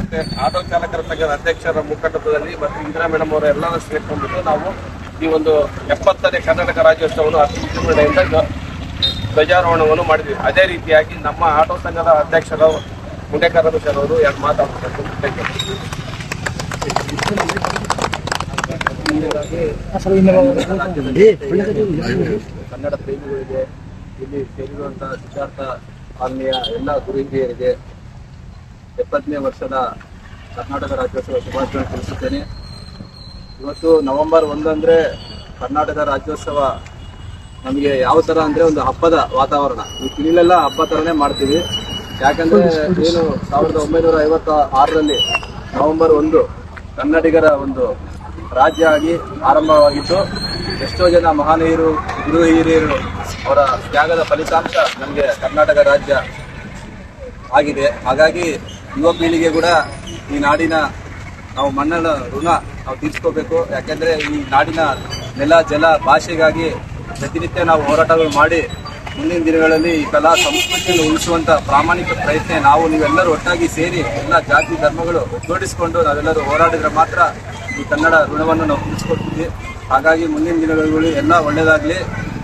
ಮತ್ತೆ ಆಟೋ ಚಾಲಕರ ಸಂಘದ ಅಧ್ಯಕ್ಷರ ಮುಖಂಡತ್ವದಲ್ಲಿ ಮತ್ತು ಇಂದಿರಾ ಮೇಡಮ್ ಅವರ ಎಲ್ಲರ ಸೇರ್ಕೊಂಡ್ಬಿಟ್ಟು ನಾವು ಈ ಒಂದು ಎಪ್ಪತ್ತನೇ ಕರ್ನಾಟಕ ರಾಜ್ಯೋತ್ಸವವನ್ನು ಅತಿ ವಿಜೃಂಭಣೆಯಿಂದ ಧ್ವಜಾರೋಹಣವನ್ನು ಮಾಡಿದ್ವಿ. ಅದೇ ರೀತಿಯಾಗಿ ನಮ್ಮ ಆಟೋ ಸಂಘದ ಅಧ್ಯಕ್ಷರು ಮುಂಡೇಕರ ಅವರು ಎರಡು ಮಾತಾಡ್ತಾರೆ ಕನ್ನಡ ಪ್ರೇಮಿಗಳಿಗೆ ಇಲ್ಲಿ ಸೇರಿರುವಂತಹ ಸಿದ್ಧಾರ್ಥ ಆಮೆಯ ಎಲ್ಲ ಗುರು ಹಿರಿಯರಿಗೆ ಎಪ್ಪತ್ತನೇ ವರ್ಷದ ಕರ್ನಾಟಕ ರಾಜ್ಯೋತ್ಸವ ಶುಭಾಶಯ ತಿಳಿಸುತ್ತೇನೆ. ಇವತ್ತು ನವೆಂಬರ್ ಒಂದಂದ್ರೆ ಕರ್ನಾಟಕ ರಾಜ್ಯೋತ್ಸವ. ನಮಗೆ ಯಾವ ತರ ಅಂದ್ರೆ ಒಂದು ಹಬ್ಬದ ವಾತಾವರಣ. ಈ ತಿಂಗಳೆಲ್ಲ ಹಬ್ಬ ತರನೇ ಮಾಡ್ತೀವಿ. ಯಾಕಂದ್ರೆ ಏನು ಸಾವಿರದ ಒಂಬೈನೂರ ಐವತ್ತ ಆರರಲ್ಲಿ ನವೆಂಬರ್ ಒಂದು ಕನ್ನಡಿಗರ ಒಂದು ರಾಜ್ಯ ಆಗಿ ಆರಂಭವಾಗಿತ್ತು ಎಷ್ಟೋ ಜನ ಮಹನೀಯರು ಗುರು ಹಿರಿಯರು ಅವರ ತ್ಯಾಗದ ಫಲಿತಾಂಶ ನಮಗೆ ಕರ್ನಾಟಕ ರಾಜ್ಯ ಆಗಿದೆ. ಹಾಗಾಗಿ ಯುವ ಪೀಳಿಗೆ ಕೂಡ ಈ ನಾಡಿನ ನಾವು ಮಣ್ಣನ ಋಣ ನಾವು ತೀರ್ಸ್ಕೋಬೇಕು. ಯಾಕೆಂದರೆ ಈ ನಾಡಿನ ನೆಲ, ಜಲ, ಭಾಷೆಗಾಗಿ ಪ್ರತಿನಿತ್ಯ ನಾವು ಹೋರಾಟಗಳು ಮಾಡಿ ಮುಂದಿನ ದಿನಗಳಲ್ಲಿ ಈ ಕಲಾ ಸಂಸ್ಕೃತಿಯನ್ನು ಉಳಿಸುವಂತ ಪ್ರಾಮಾಣಿಕ ಪ್ರಯತ್ನ ನಾವು ನೀವೆಲ್ಲರೂ ಒಟ್ಟಾಗಿ ಸೇರಿ ಎಲ್ಲ ಜಾತಿ ಧರ್ಮಗಳು ಜೋಡಿಸಿಕೊಂಡು ನಾವೆಲ್ಲರೂ ಹೋರಾಡಿದ್ರೆ ಮಾತ್ರ ಈ ಕನ್ನಡ ಋಣವನ್ನು ನಾವು ಉಳಿಸಿಕೊಡ್ತೀವಿ ಹಾಗಾಗಿ ಮುಂದಿನ ದಿನಗಳಲ್ಲಿ ಎಲ್ಲ ಒಳ್ಳೆಯದಾಗಲಿ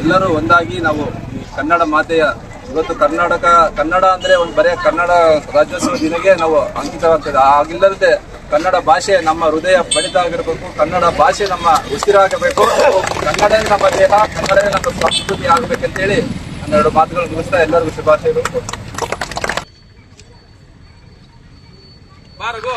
ಎಲ್ಲರೂ ಒಂದಾಗಿ ನಾವು ಈ ಕನ್ನಡ ಮಾತೆಯ ಇವತ್ತು ಕರ್ನಾಟಕ, ಕನ್ನಡ ಅಂದ್ರೆ ಒಂದು ಬರೇ ಕನ್ನಡ ರಾಜ್ಯೋತ್ಸವ ದಿನಕ್ಕೆ ನಾವು ಅಂಕಿತವಾಗ್ತದೆ. ಆಗಿಲ್ಲದೆ ಕನ್ನಡ ಭಾಷೆ ನಮ್ಮ ಹೃದಯ ಬಡಿತ ಆಗಿರಬೇಕು. ಕನ್ನಡ ಭಾಷೆ ನಮ್ಮ ಉಸಿರಾಗಬೇಕು. ಕನ್ನಡ ನಮ್ಮ ದೇಹ, ಕನ್ನಡ ನಮ್ಮ ಸಂಸ್ಕೃತಿ ಆಗಬೇಕಂತೇಳಿ ಹನ್ನೆರಡು ಮಾತುಗಳು ಮುಗಿಸ್ತಾ ಎಲ್ಲರಿಗೂ ಶುಭಾಶಯಗಳು. ಬಾರಗೋ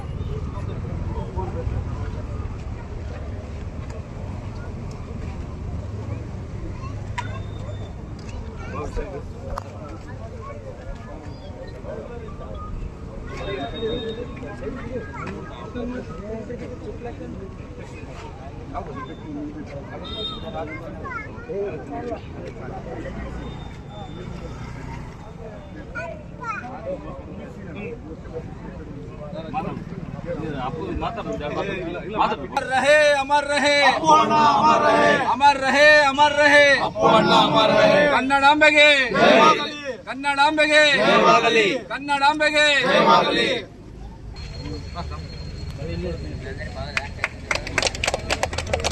रहे अमर रहे अमर रहे। अमर रहे अमर रहे। अमर रहे कन्नड़ांबे कन्नड़ांबे कन्नड़ांबे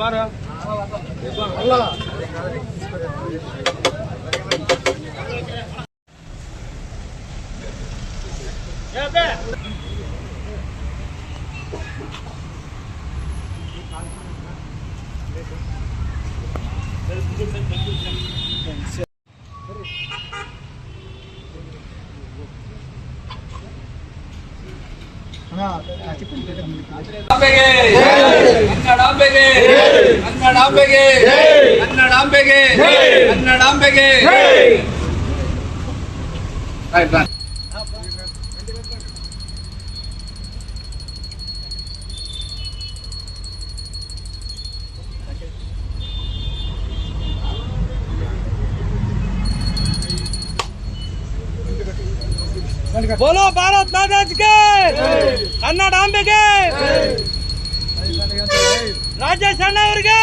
ಭಾಷಾ ಕನ್ನಡಾಂಬೆಗೆ ಕನ್ನಡಾಂಬೆಗೆ ಕನ್ನಡಾಂಬೆಗೆ ಕನ್ನಡಾಂಬೆಗೆ ಆಯ್ತು ಬಾ. बोलो भारत माता के ಕನ್ನಡಾಂಬೆಗೆ ರಾಜೇಶ್ ಅಣ್ಣ ಅವ್ರಿಗೆ!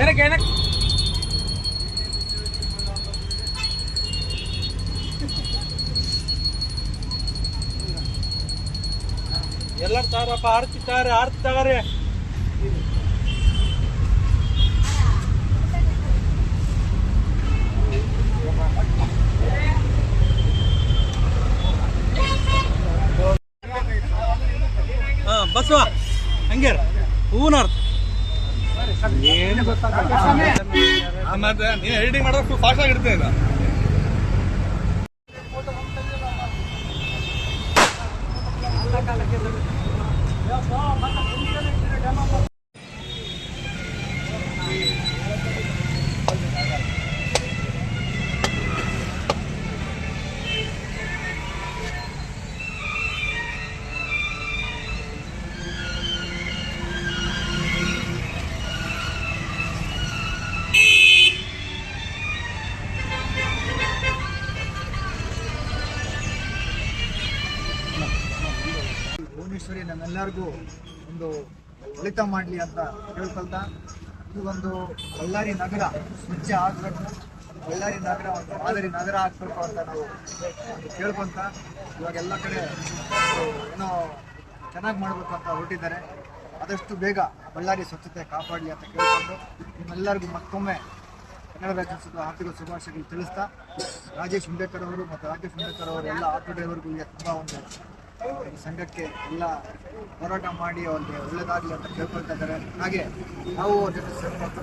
ಏನಕ್ಕೆ ಆರ್ತಿ ತಾರಪ್ಪ ಆರ್ತಿ ಆಡ್ತಿದ್ದಾರೆ ಹಾ ಬಸವ ಹಂಗೆ ಹೂನ ಅರ್ಥ. ನೀನು ಎಡಿಟಿಂಗ್ ಮಾಡೋದು ಫಾಸ್ಟ್ ಆಗಿ ಭುವನೇಶ್ವರಿ ನಮ್ಮೆಲ್ಲರಿಗೂ ಒಂದು ಒಳಿತ ಮಾಡಲಿ ಅಂತ ಕೇಳ್ಕೊಳ್ತಾ ಇದು ಒಂದು ಬಳ್ಳಾರಿ ನಗರ ಸ್ವಚ್ಛ ಆಗಬೇಕು, ಬಳ್ಳಾರಿ ನಗರ ಒಂದು ಮಾದರಿ ನಗರ ಆಗಬೇಕು ಅಂತ ನಾವು ಕೇಳ್ಕೊಂತ, ಇವಾಗ ಎಲ್ಲ ಕಡೆ ಏನೋ ಚೆನ್ನಾಗಿ ಮಾಡಬೇಕು ಅಂತ ಹೊರಟಿದ್ದಾರೆ. ಆದಷ್ಟು ಬೇಗ ಬಳ್ಳಾರಿ ಸ್ವಚ್ಛತೆ ಕಾಪಾಡಲಿ ಅಂತ ಕೇಳ್ಕೊಂಡು ನಿಮ್ಮೆಲ್ಲರಿಗೂ ಮತ್ತೊಮ್ಮೆ ಕನ್ನಡ ರಾಜ್ಯೋತ್ಸವದ ಆರ್ಥಿಕ ಶುಭಾಶಯಗಳು ತಿಳಿಸ್ತಾ, ರಾಜೇಶ್ ಹುಂಡೇಕರ್ ಅವರು ಮತ್ತು ರಾಜೇಶ್ ಹುಂಡೇಕರ್ ಅವರು ಎಲ್ಲ ಆಟೋ ಡ್ರೈವರ್ಗಳಿಗೆ ತುಂಬ ಒಂದು ಸಂಘಕ್ಕೆ ಎಲ್ಲ ಹೋರಾಟ ಮಾಡಿ ಅವ್ರಿಗೆ ಒಳ್ಳೇದಾಗಲಿ ಅಂತ ಕೇಳ್ಕೊಳ್ತಾ ಇದ್ದಾರೆ. ಹಾಗೆ ನಾವು ಅವ್ರ ಜೊತೆ ಸೇರ್ಕೊಂಡು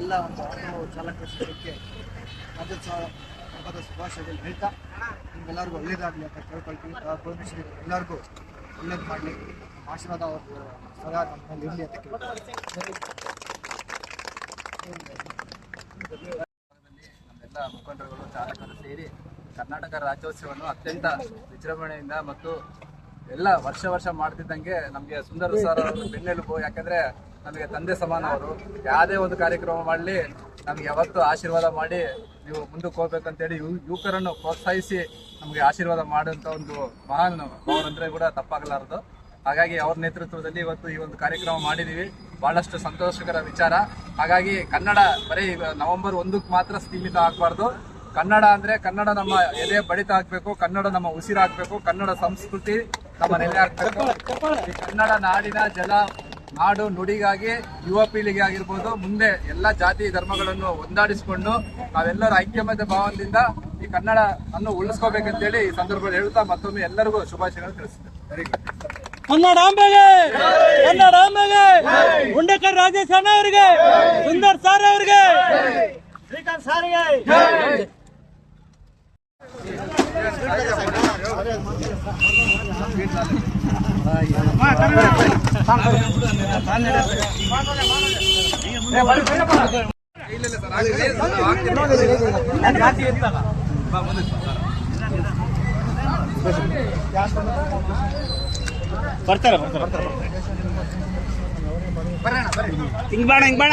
ಎಲ್ಲ ಒಂದು ಆಟೋ ಚಾಲಕ ಸಂಘಕ್ಕೆ ರಾಜ್ಯೋತ್ಸವ ಹಬ್ಬದ ಶುಭಾಶಯಗಳು ಹೇಳ್ತಾ ನಿಮ್ಗೆಲ್ಲರಿಗೂ ಒಳ್ಳೇದಾಗಲಿ ಅಂತ ಕೇಳ್ಕೊಳ್ತೀವಿ ಪರಮೇಶ್ವರಿ, ಎಲ್ಲರಿಗೂ ಒಳ್ಳೇದು ಮಾಡಲಿ. ಆಶೀರ್ವಾದ ಅವ್ರ ಸದಾ ನಮ್ಮಲ್ಲಿ ಇರಲಿ ಅಂತ ಕೇಳ್ತಾರೆ ನಮ್ಮೆಲ್ಲ ಮುಖಂಡರುಗಳು, ಚಾಲಕರು ಸೇರಿ ಕರ್ನಾಟಕ ರಾಜ್ಯೋತ್ಸವವನ್ನು ಅತ್ಯಂತ ವಿಜೃಂಭಣೆಯಿಂದ ಮತ್ತು ಎಲ್ಲ ವರ್ಷ ವರ್ಷ ಮಾಡ್ತಿದ್ದಂಗೆ ನಮಗೆ ಸುಂದರ ಸರ್ ಅವರು ಬೆನ್ನೆಲುಬು, ಯಾಕಂದ್ರೆ ನಮಗೆ ತಂದೆ ಸಮಾನ ಅವರು. ಯಾವುದೇ ಒಂದು ಕಾರ್ಯಕ್ರಮ ಮಾಡಲಿ, ನಮ್ಗೆ ಯಾವತ್ತು ಆಶೀರ್ವಾದ ಮಾಡಿ ನೀವು ಮುಂದಕ್ಕೆ ಹೋಗ್ಬೇಕಂತೇಳಿ ಯು ಯುವಕರನ್ನು ಪ್ರೋತ್ಸಾಹಿಸಿ ನಮಗೆ ಆಶೀರ್ವಾದ ಮಾಡುವಂತ ಒಂದು ಮಹಾನ್ ಅವರಂದ್ರೆ ಕೂಡ ತಪ್ಪಾಗಲಾರದು. ಹಾಗಾಗಿ ಅವ್ರ ನೇತೃತ್ವದಲ್ಲಿ ಇವತ್ತು ಈ ಒಂದು ಕಾರ್ಯಕ್ರಮ ಮಾಡಿದೀವಿ. ಬಹಳಷ್ಟು ಸಂತೋಷಕರ ವಿಚಾರ. ಹಾಗಾಗಿ ಕನ್ನಡ ಬರೀ ನವೆಂಬರ್ ಒಂದಕ್ಕೆ ಮಾತ್ರ ಸೀಮಿತ ಆಗಬಾರ್ದು. ಕನ್ನಡ ಅಂದ್ರೆ ಕನ್ನಡ ನಮ್ಮ ಎದೆ ಬಡಿತ ಆಗ್ಬೇಕು ಕನ್ನಡ ನಮ್ಮ ಉಸಿರಾಗ್ಬೇಕು ಕನ್ನಡ ಸಂಸ್ಕೃತಿ ನಮ್ಮ ನೆಲೆ ಆಗ್ಬೇಕು ಈ ಕನ್ನಡ ನಾಡಿನ ಜಲ, ನಾಡು, ನುಡಿಗಾಗಿ, ಯುವ ಪೀಳಿಗೆ ಆಗಿರ್ಬೋದು, ಮುಂದೆ ಎಲ್ಲ ಜಾತಿ ಧರ್ಮಗಳನ್ನು ಒಂದಾಡಿಸಿಕೊಂಡು ನಾವೆಲ್ಲರ ಐಕ್ಯಮತ್ಯ ಭಾವದಿಂದ ಈ ಕನ್ನಡ ಅನ್ನು ಉಳಿಸ್ಕೋಬೇಕಂತೇಳಿ ಈ ಸಂದರ್ಭದಲ್ಲಿ ಹೇಳ್ತಾ ಮತ್ತೊಮ್ಮೆ ಎಲ್ಲರಿಗೂ ಶುಭಾಶಯಗಳು ತಿಳಿಸ್ತೇನೆ. ವೆರಿ ಕನ್ನಡಾಂಬೆಗೆ ರಾಜೇಶ್ ಅಣ್ಣ ಅವರಿಗೆ ಸುಂದರ್ ಸಾರ್ ಅವರಿಗೆ! ಶ್ರೀಕಾಂತ್ ಸಾರಿಗೆ! ಬರ್ತಾರೆ ಬರ್ತಾರೆ. ಹಿಂಗ್ ಬಾಣ ಹಿಂಗ್ ಬಾಣ.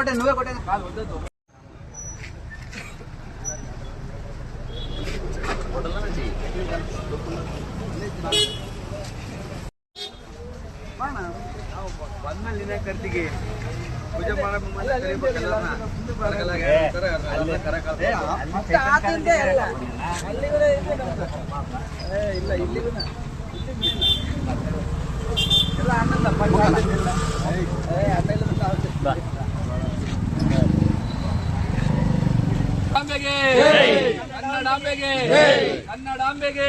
కొట్టే నువ్వే కొట్టే ಬಂದ್ಮೇಲೆ ನಿನ್ನ ಕರ್ತಿಗೆ ಪೂಜೆ ಮಾಡೋ ಮುಂದೆ ಕರಿಬೇಕಲ್ಲ ಅವ್ರನ್ನ. ಕರಕಲಾಗ ಹೇಳ್ತಾರೆ, ಅವ್ರನ್ನ ಕರಕ ಏ, ಇಲ್ಲ ಇಲ್ಲಿಗೂ ಎಲ್ಲ ಅಣ್ಣಂದ ಅಂಬೆಗೆ ಕನ್ನಡಾಂಬೆಗೆ. ಕನ್ನಡಾಂಬೆಗೆ.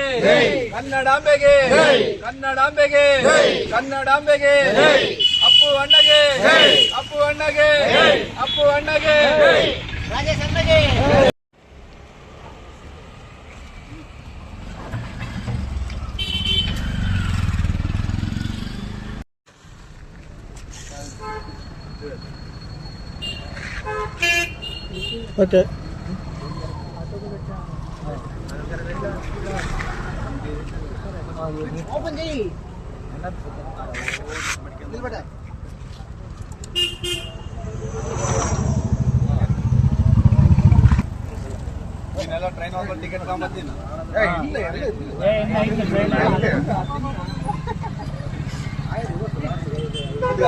ಕನ್ನಡಾಂಬೆಗೆ. ಕನ್ನಡಾಂಬೆಗೆ. ಕನ್ನಡಾಂಬೆಗೆ. ಅಪ್ಪು ಅಣ್ಣಗೆ. ಅಪ್ಪು ಅಣ್ಣಗೆ. ಅಪ್ಪು ಅಣ್ಣಗೆ. ಓಕೆ ಓಪನ್ చేయి నిలబడ ನೀನೆಲ್ಲ ಟ್ರೈನ್ ಹೋಗೋ ಟಿಕೆಟ್ ತಗೊಂಬತ್ತೀನಿ ಇಲ್ಲ